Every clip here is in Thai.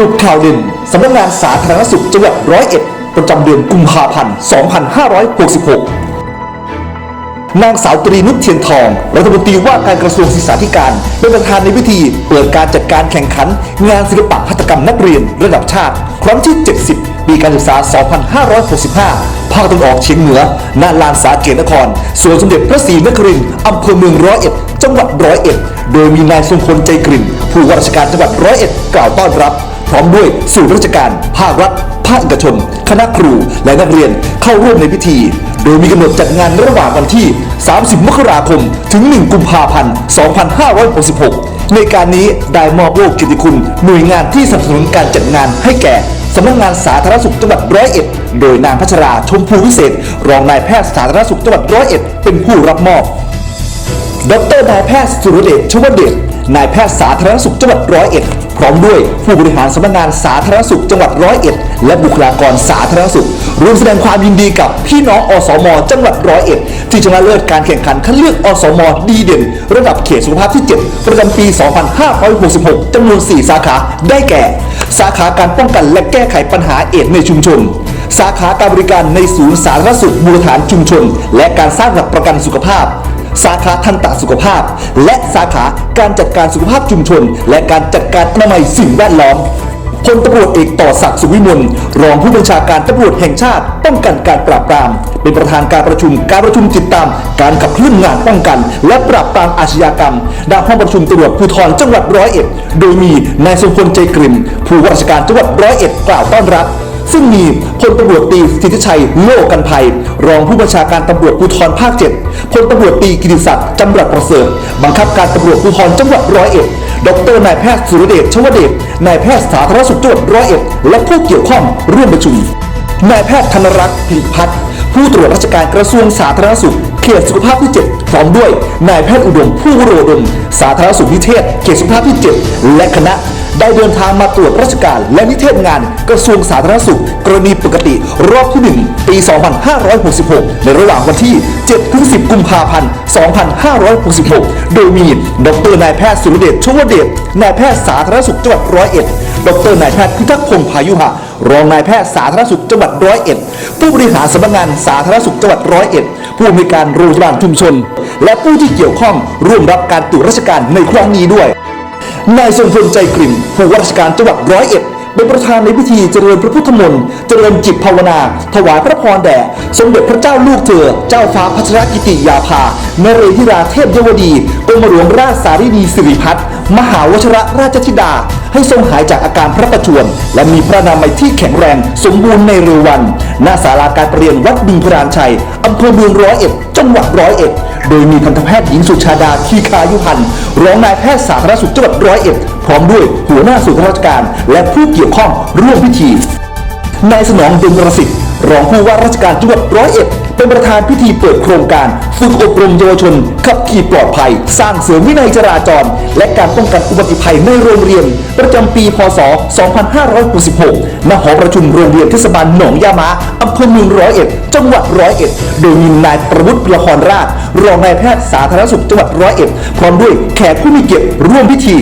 รุปข่าวเด่นสำนักงานสาธารณสุขจังหวัดร้อยเอ็ดประจำเดือนกุมภาพันธ์ 2566 นางสาวตรีนุชเทียนทอง รัฐมนตรีว่าการกระทรวงศึกษาธิการเป็นประธานในพิธีเปิดการจัดการแข่งขัน งานศิลปะหัตถกรรมนักเรียนระดับชาติ ครั้งที่ 70 ปีการศึกษา 2565 ภาคตะวันออกเฉียงเหนือณลานสาเกตนครสวนสมเด็จพระศรีนครินทร์อำเภอเมืองร้อยเอ็ด จังหวัดร้อยเอ็ด โดยมีนายทรงพลใจกลิ่นผู้ว่าราชการจังหวัดร้อยเอ็ดกล่าวต้อนรับ ร้อมด้วยส่วนราชการ ภาครัฐ ภาคเอกชน คณะครู และนักเรียนเข้าร่วมในพิธี โดยมีกำหนดจัดงานระหว่างวันที่ 30 มกราคม ถึง 1 กุมภาพันธ์ 2566 ในการนี้ได้มอบโลกเกิตติคุณหน่วยงานที่สนับสนุนการจัดงานให้แก่สำนักงานสาธารณสุขจังหวัดร้อยเอ็ด โดยนางพัชราชมพูวิเศษ รองนายแพทย์สาธารณสุขจังหวัดร้อยเอ็ด เป็นผู้รับมอบ ดรนายแพทย์สุรเดชชวเดช นายแพทย์สาธารณสุขจังหวัดร้อยเอ็ด ร้อมด้วยผู้บริหารสำนักงานสาธารณสุขจังหวัดร้อยเอ็ดและบุคลากรสาธารณสุขร่วมแสดงความยินดีกับพี่น้องอสม จังหวัดร้อยเอ็ดที่ชนะเลิศการแข่งขันคัดเลือกอสม ดีเด่น ระดับเขตสุขภาพที่ 7 ประจำปี 2566จำนวน 4 สาขาได้แก่ สาขาการป้องกันและแก้ไขปัญหาเอดในชุมชนสาขาการบริการในศูนย์สาธารณสุขมูลฐานชุมชน และการสร้างหลักประกันสุขภาพ สาขาทันตสุขภาพ และสาขาการจัดการสุขภาพชุมชน และการจัดการอนามัยสิ่งแวดล้อมพลตำรวจเอกต่อศักดิ์สุวิมลรองผู้บัญชาการตำรวจแห่งชาติ ป้องกันการปราบปราม เป็นประธานการประชุมการประชุมติดตาม การขับเคลื่อนงานป้องกัน และปราบปรามอาชญากรรมณห้องประชุมตำรวจภูธรจังหวัดร้อยเอ็ด โดยมีนายทรงพลใจกลิ่นผู้ว่าราชการจังหวัดร้อยเอ็ดกล่าวต้อนรับ ซึ่งมีพลตำรวจตีสิทธิชัยโลกันภัย รองผู้บัญชาการตำรวจภูธรภาค 7พลตำรวจตีกิติศักดิ์จำรัดประเสริฐบังคับการตำรวจภูธรจังหวัดร้อยเอ็ดดรนายแพทย์สุรเดชชวเดชนายแพทย์สาธารณสุขจังหวัดร้อยเอ็ดและผู้เกี่ยวข้องร่วมประชุมนายแพทย์ธนรักษ์พิริพัฒน์ผู้ตรวจราชการกระทรวงสาธารณสุข เขตสุขภาพที่ 7 พร้อมด้วย นายแพทย์อุดม ผู้วโรดม สาธารณสุขนิเทศ เขตสุขภาพที่ 7 และคณะ ได้เดินทางมาตรวจราชการและนิเทศงานกระทรวงสาธารณสุข กรณีปกติรอบที่ 1 ปี 2566 ในระหว่างวันที่ 7-10 กุมภาพันธ์ 2566 โดยมีดรนายแพทย์สุรเดชชวเดชนายแพทย์สาธารณสุขจังหวัดร้อยเอ็ดดรนายแพทย์พิทักษ์พงษ์พายุหะรองนายแพทย์สาธารณสุขจังหวัดร้อยเอ็ดผู้บริหารสำนักงานสาธารณสุขจังหวัดร้อยเอ็ดผู้อำนวยการโรงพยาบาลชุมชน และผู้ที่เกี่ยวข้องร่วมรับการตรวจราชการในครั้งนี้ด้วย นายทรงพลใจกลิ่นผู้ว่าราชการจังหวัดร้อยเอ็ดเป็นประธานในพิธีเจริญพระพุทธมนต์เจริญจิตภาวนา ถวายพระพรแด่ สมเด็จพระเจ้าลูกเธอ เจ้าฟ้าพัชรกิติยาภานเรธิราเทพยวดีกรมหลวงราชสารินีสิริพัฒน์มหาวชรราชธิดา ให้ทรงหายจากอาการพระประชวรและมีพระนามัยที่แข็งแรงสมบูรณ์ในเร็ววัน ณ ศาลาการประเรียนวัดบึงพรานชัย ภอเมืองร้อยเอ็ด จังหวัดร้อยเอ็ด โดยมีทันตแพทย์หญิงสุชาดาคีคายุพันธ์รองนายแพทย์สาธารณสุขจังหวัดร้อยเอ็ด พร้อมด้วยหัวหน้าส่วนราชการ และผู้เกี่ยวข้องร่วมพิธี นายสนองดลประสิทธิ์รองผู้ว่าราชการจังหวัดร้อยเอ็ด เป็นประธานพิธีเปิดโครงการ ฝึกอบรมเยาวชน ขับขี่ปลอดภัย สร้างเสริมวินัยจราจร และการป้องกันอุบัติภัยในโรงเรียน ประจำปี พศ 2566 ณ หอประชุมโรงเรียนเทศบาลหนองยามะอำเภอเมืองร้อยเอ็ด จังหวัดร้อยเอ็ด โดยมีนายประวุฒิละครราช รองนายแพทย์สาธารณสุขจังหวัดร้อยเอ็ด พร้อมด้วยแขกผู้มีเกียรติร่วมพิธี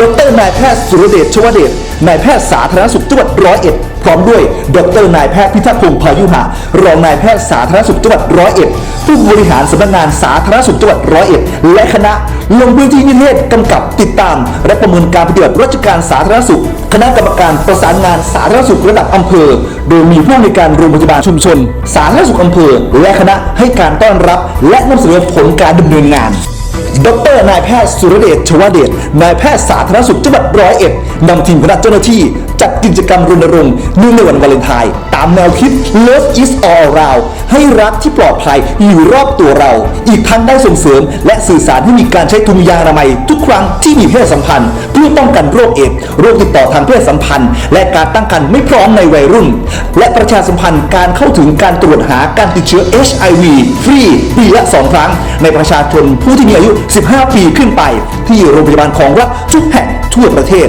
ดรนายแพทย์สุรเดชชวเดชนายแพทย์สาธารณสุขจังหวัดร้อยเอ็ดพร้อมด้วย ดรนายแพทย์พิทักษ์พงษ์พายุหะรองนายแพทย์สาธารณสุขจังหวัดร้อยเอ็ดผู้บริหารสำนักงานสาธารณสุขจังหวัดร้อยเอ็ดและคณะลงพื้นที่นิเทศกำกับติดตาม และประเมินการปฏิบัติราชการสาธารณสุข คณะกรรมการประสานงานสาธารณสุขระดับอำเภอ โดยมีผู้อำนวยการโรงพยาบาลชุมชน สาธารณสุขอำเภอ และคณะให้การต้อนรับ และนำเสนอผลการดำเนินงาน ดรนายแพทย์สุรเดชชวเดชนายแพทย์สาธารณสุขจังหวัดร้อยเอ็ดนำทีมคณะเจ้าหน้าที่ จัดกิจกรรมรณรงค์เนื่องในวันวาเลนไทน์ตามแนวคิด Love is all around ให้รักที่ปลอดภัยอยู่รอบตัวเรา อีกทั้งได้ส่งเสริม และสื่อสารให้มีการใช้ถุงยางอนามัย ทุกครั้งที่มีเพศสัมพันธ์ เพื่อป้องกันโรคเอดส์โรคติดต่อทางเพศสัมพันธ์ และการตั้งครรภ์ไม่พร้อมในวัยรุ่น และประชาสัมพันธ์การเข้าถึงการตรวจหาการติดเชื้อ HIV ฟรีปีละสองครั้ง ในประชาชนผู้ที่มีอายุ15 ปีขึ้นไป ที่โรงพยาบาลของรัฐทุกแห่งทั่วประเทศ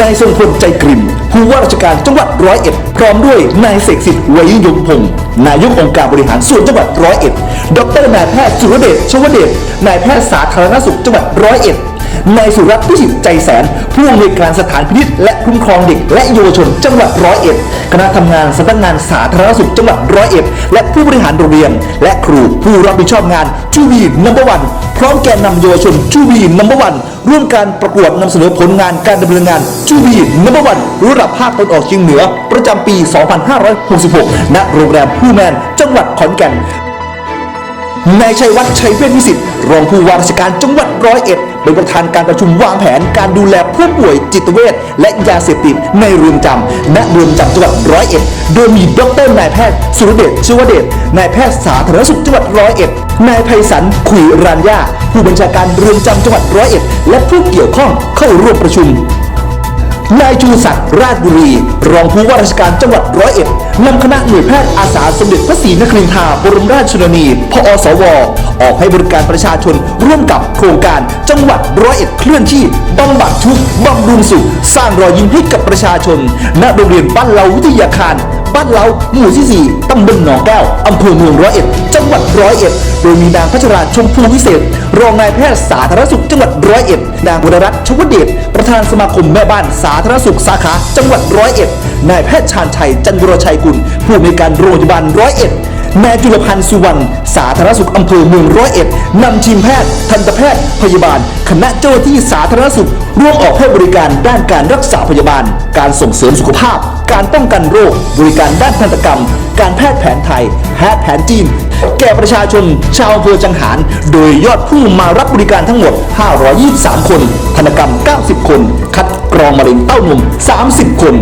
นายทรงพลใจกริมผู้ว่าราชการจังหวัดร้อยเอ็ดพร้อมด้วยนายเสกสิทธิ์วัยยงพงศ์นายกองค์การบริหารส่วนจังหวัดร้อยเอ็ด ดรนายแพทย์สุรเดชชวเดชนายแพทย์สาธารณสุขจังหวัดร้อยเอ็ด นายสุรัตน์พิสิทธิ์ใจแสน ผู้อำนวยการสถานพินิจและคุ้มครองเด็ก และเยาวชนจังหวัดร้อยเอ็ดคณะทำงานสำนักงานสาธารณสุขจังหวัดร้อยเอ็ดและผู้บริหารโรงเรียน และครูผู้รับผิดชอบงานจูบีนัมเบอร์วันพร้อมแกนนำเยาวชนจูบีนัมเบอร์วันร่วมการประกวดนำเสนอผลงานการดำเนินงานจูบีนัมเบอร์วันระดับภาคตะวันออกเฉียงเหนือ ประจำปี 2566 ณ โรงแรมผู้แมน จังหวัดขอนแก่นนายชัยวัฒน์ชัยเวชวิสิทธิ์รองผู้ว่าราชการจังหวัดร้อยเอ็ด เป็นประธานการประชุมวางแผนการดูแลผู้ป่วยจิตเวชและยาเสพติดในเรือนจำณเรือนจำจังหวัดร้อยเอ็ด โดยมีดรนายแพทย์สุรเดชชวเดชนายแพทย์สาธารณสุขจังหวัดร้อยเอ็ดนายไพศาลขุยรัญญาผู้บัญชาการเรือนจำจังหวัดร้อยเอ็ด และผู้เกี่ยวข้องเข้าร่วมประชุม นายจูศักดิ์ราชบุรี รองผู้ว่าราชการจังหวัดร้อยเอ็ดนำคณะหน่วยแพทย์อาสาสมเด็จพระศรีนครินทราบรมราชชนนีพอสว ออกให้บริการประชาชนร่วมกับโครงการจังหวัดร้อยเอ็ดเคลื่อนที่บำบัดทุกข์บำรุงสุข สร้างรอยยิ้มให้กับประชาชน ณโรงเรียนบ้านเราวิทยาคาร บ้านเราหมู่ที่ 4ตำบลหนองแก้วอำเภอเมืองร้อยเอ็ด จังหวัดร้อยเอ็ด โดยมีนางพัชราชมพูวิเศษ รองนายแพทย์สาธารณสุขจังหวัดร้อยเอ็ด นางบุรรัตน์ชวเดช ประธานสมาคมแม่บ้านสาธารณสุขสาขาจังหวัดร้อยเอ็ด นายแพทย์ชาญชัยจันทรชัยกุล ผู้อำนวยการโรงพยาบาลร้อยเอ็ด นายจุลพันธ์สุวรรณ สาธารณสุขอำเภอเมืองร้อยเอ็ดนำทีมแพทย์ ทันตแพทย์ พยาบาล คณะเจ้าหน้าที่สาธารณสุข ร่วมออกให้บริการด้านการรักษาพยาบาล การส่งเสริมสุขภาพ การป้องกันโรค บริการด้านทันตกรรม การแพทย์แผนไทยแพทย์แผนจีน แก่ประชาชน ชาวอำเภอจังหาร โดยยอดผู้มารับบริการทั้งหมด 523 คน ธนกรรม 90 คน คัดกรองมะเร็งเต้านม 30 คน